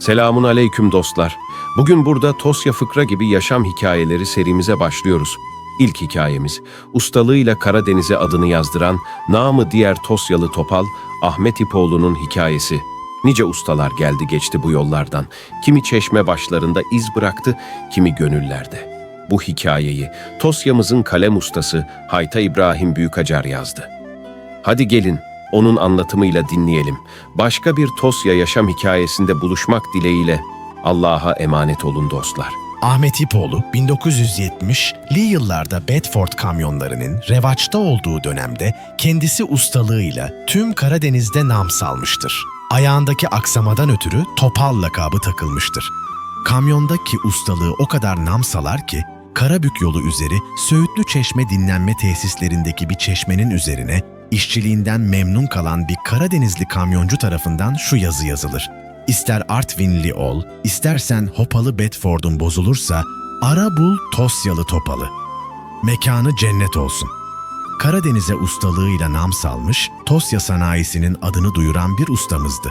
Selamun aleyküm dostlar. Bugün burada Tosya Fıkra gibi yaşam hikayeleri serimize başlıyoruz. İlk hikayemiz, ustalığıyla Karadeniz'e adını yazdıran, namı diğer Tosyalı Topal, Ahmet İpoğlu'nun hikayesi. Nice ustalar geldi geçti bu yollardan. Kimi çeşme başlarında iz bıraktı, kimi gönüllerde. Bu hikayeyi Tosya'mızın kalem ustası Hayta İbrahim Büyükacar yazdı. Hadi gelin, onun anlatımıyla dinleyelim. Başka bir Tosya yaşam hikayesinde buluşmak dileğiyle Allah'a emanet olun dostlar. Ahmet İpoğlu 1970'li yıllarda Bedford kamyonlarının revaçta olduğu dönemde kendisi ustalığıyla tüm Karadeniz'de nam salmıştır. Ayağındaki aksamadan ötürü Topal lakabı takılmıştır. Kamyondaki ustalığı o kadar nam salar ki Karabük yolu üzeri Söğütlü Çeşme dinlenme tesislerindeki bir çeşmenin üzerine işçiliğinden memnun kalan bir Karadenizli kamyoncu tarafından şu yazı yazılır. İster Artvinli ol, istersen Hopalı Bedford'un bozulursa ara bul Tosyalı Topalı. Mekanı cennet olsun. Karadeniz'e ustalığıyla nam salmış, Tosya sanayisinin adını duyuran bir ustamızdı.